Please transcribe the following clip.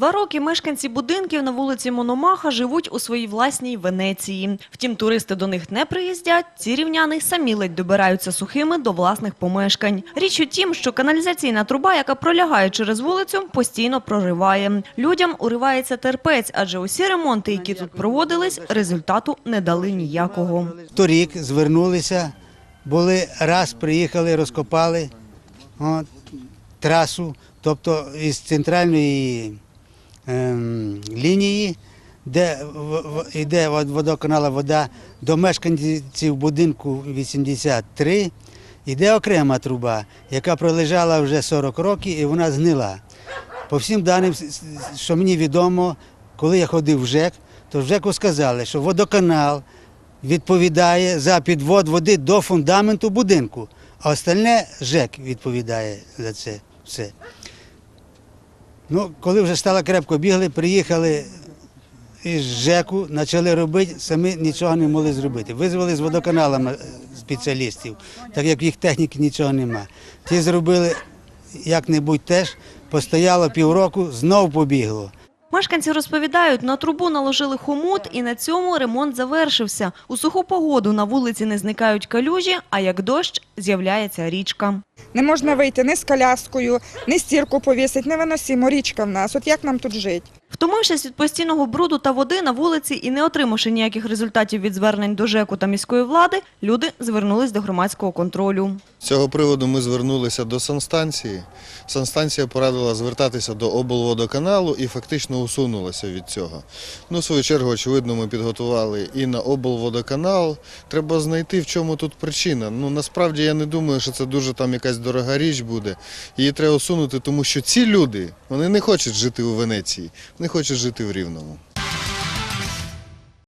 Два роки мешканці будинків на вулиці Мономаха живуть у своїй власній Венеції. Втім, туристи до них не приїздять. Ці рівняни самі ледь добираються сухими до власних помешкань. Річ у тім, що каналізаційна труба, яка пролягає через вулицю, постійно прориває. Людям уривається терпець, адже усі ремонти, які тут проводились, результату не дали ніякого. Торік звернулися, були раз приїхали, розкопали трасу, тобто із центральної лінії, де йде водоканала вода до мешканців будинку 83, йде окрема труба, яка пролежала вже 40 років і вона згнила. По всім даним, що мені відомо, коли я ходив в ЖЕК, то в ЖЕКу сказали, що водоканал відповідає за підвод води до фундаменту будинку, а остальне ЖЕК відповідає за це все. Ну, коли вже стало крепко бігли, приїхали із ЖЕКу, почали робити, самі нічого не могли зробити. Визвали з водоканалом е, спеціалістів, так як їх техніки нічого нема. Ті зробили як-небудь теж, постояло півроку, знов побігло. Мешканці розповідають, на трубу наложили хомут і на цьому ремонт завершився. У суху погоду на вулиці не зникають калюжі, а як дощ з'являється річка. Не можна вийти ні з коляскою, ні стірку повісити, невиносимо річка в нас. От як нам тут жити? Втомившись від постійного бруду та води на вулиці і не отримавши ніяких результатів від звернень до ЖЕКу та міської влади, люди звернулись до громадського контролю. З цього приводу ми звернулися до санстанції. Санстанція порадила звертатися до облводоканалу і фактично усунулася від цього. Ну, в свою чергу, очевидно, ми підготували і на облводоканал. Треба знайти, в чому тут причина. Ну, насправді я не думаю, що це дуже там якась дорога річ буде. Її треба усунути, тому що ці люди вони не хочуть жити у Венеції, вони хочуть жити в Рівному.